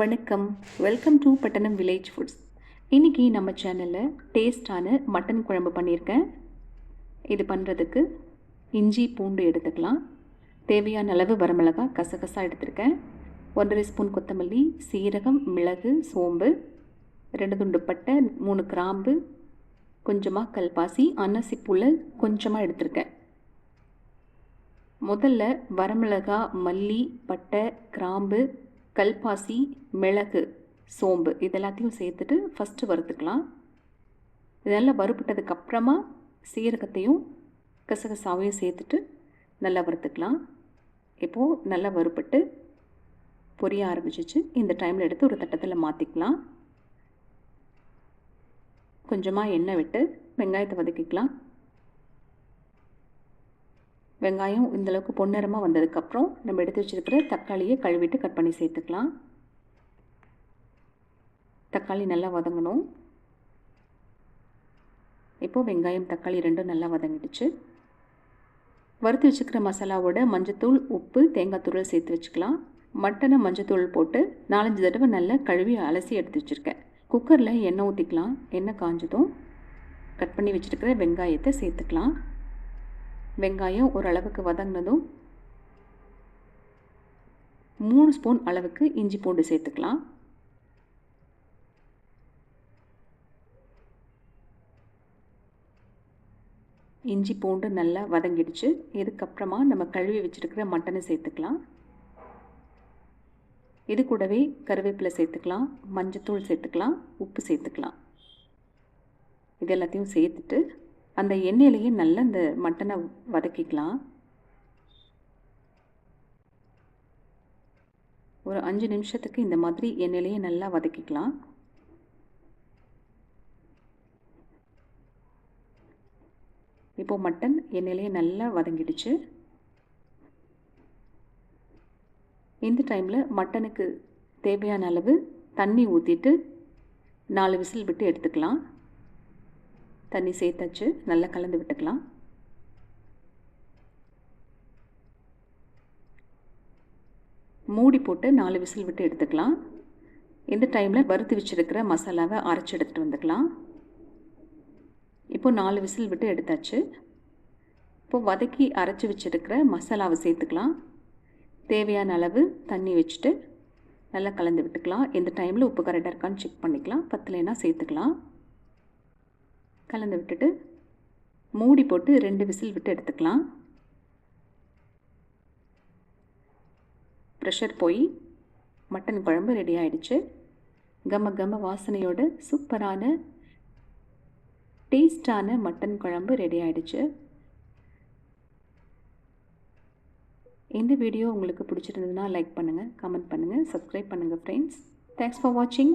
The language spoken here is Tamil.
வணக்கம். Welcome to Pattanam village foods இன்றைக்கி நம்ம சேனலில் டேஸ்டான மட்டன் குழம்பு பண்ணியிருக்கேன் இது பண்ணுறதுக்கு இஞ்சி பூண்டு எடுத்துக்கலாம். தேவையான அளவு வரமிளகாய் கசகசா எடுத்திருக்கேன். ஒன்றரை ஸ்பூன் கொத்தமல்லி சீரகம் மிளகு சோம்பு ரெண்டு துண்டு பட்டை மூணு கிராம்பு கொஞ்சமாக கல்பாசி அன்னசிப்புள்ள கொஞ்சமாக எடுத்திருக்கேன். முதல்ல வரமிளகா மல்லி பட்டை கிராம்பு கல்பாசி மிளகு சோம்பு இதெல்லாத்தையும் சேர்த்துட்டு ஃபஸ்ட்டு வறுத்துக்கலாம். இதெல்லாம் வறுப்பிட்டதுக்கப்புறமா சீரகத்தையும் கசகசாவையும் சேர்த்துட்டு நல்லா வறுத்துக்கலாம். இப்போது நல்லா வறுப்பட்டு பொரிய ஆரம்பிச்சிச்சு. இந்த டைமில் எடுத்து ஒரு தட்டத்தில் மாற்றிக்கலாம் கொஞ்சமாக எண்ணெய் விட்டு வெங்காயத்தை வதக்கிக்கலாம். வெங்காயம் இந்தளவுக்கு பொன்னிறமாக வந்ததுக்கப்புறம் நம்ம எடுத்து வச்சுருக்கிற தக்காளியை கழுவிட்டு கட் பண்ணி சேர்த்துக்கலாம். தக்காளி நல்லா வதங்கணும். இப்போது வெங்காயம் தக்காளி ரெண்டும் நல்லா வதங்கிடுச்சு. வறுத்து வச்சுக்கிற மசாலாவோட மஞ்சத்தூள் உப்பு தேங்காய் தூள் சேர்த்து வச்சுக்கலாம். மட்டனை மஞ்சத்தூள் போட்டு நாலஞ்சு தடவை நல்லா கழுவி அலசி எடுத்து வச்சுருக்கேன். குக்கரில் எண்ணெய் ஊற்றிக்கலாம் எண்ணெய் காஞ்சதும் கட் பண்ணி வச்சுருக்கிற வெங்காயத்தை சேர்த்துக்கலாம். வெங்காயம் ஓரளவுக்கு வதங்கினதும் மூணு ஸ்பூன் அளவுக்கு இஞ்சி பூண்டு சேர்த்துக்கலாம். இஞ்சி பூண்டு நல்லா வதங்கிடுச்சு. இதுக்கப்புறமா நம்ம கழுவி வச்சுருக்கிற மட்டனை சேர்த்துக்கலாம். இது கூடவே கருவேப்பிலை சேர்த்துக்கலாம். மஞ்சத்தூள் சேர்த்துக்கலாம். உப்பு சேர்த்துக்கலாம். இது எல்லாத்தையும் சேர்த்துட்டு அந்த எண்ணெயிலேயே நல்லா இந்த மட்டனை வதக்கிக்கலாம். ஒரு அஞ்சு நிமிஷத்துக்கு இந்த மாதிரி எண்ணெயிலேயே நல்லா வதக்கிக்கலாம். இப்போது மட்டன் எண்ணெயிலேயே நல்லா வதங்கிடுச்சு. இந்த டைமில் மட்டனுக்கு தேவையான அளவு தண்ணி ஊற்றிட்டு நாலு விசில் விட்டு எடுத்துக்கலாம். தண்ணி சேர்த்தாச்சு. நல்லா கலந்து விட்டுக்கலாம். மூடி போட்டு நாலு விசில் விட்டு எடுத்துக்கலாம். இந்த டைமில் வறுத்து வச்சுருக்கிற மசாலாவை அரைச்சி எடுத்துகிட்டு வந்துக்கலாம். இப்போது நாலு விசில் விட்டு எடுத்தாச்சு. இப்போது வதக்கி அரைச்சி வச்சுருக்கிற மசாலாவை சேர்த்துக்கலாம். தேவையான அளவு தண்ணி வச்சுட்டு நல்லா கலந்து விட்டுக்கலாம். எந்த டைமில் உப்பு கரெக்டாக இருக்கான்னு செக் பண்ணிக்கலாம். பத்தலைன்னா சேர்த்துக்கலாம். கலந்து விட்டுட்டு மூடி போட்டு ரெண்டு விசில் விட்டு எடுத்துக்கலாம். ப்ரெஷர் போய் மட்டன் குழம்பு ரெடி ஆயிடுச்சு. கம கம வாசனையோட சூப்பரான டேஸ்டான மட்டன் குழம்பு ரெடி ஆயிடுச்சு. இந்த வீடியோ உங்களுக்கு பிடிச்சிருந்ததுன்னா லைக் பண்ணுங்கள் கமெண்ட் பண்ணுங்கள் சப்ஸ்கிரைப் பண்ணுங்கள் ஃப்ரெண்ட்ஸ் தேங்க்ஸ் ஃபார் வாட்சிங்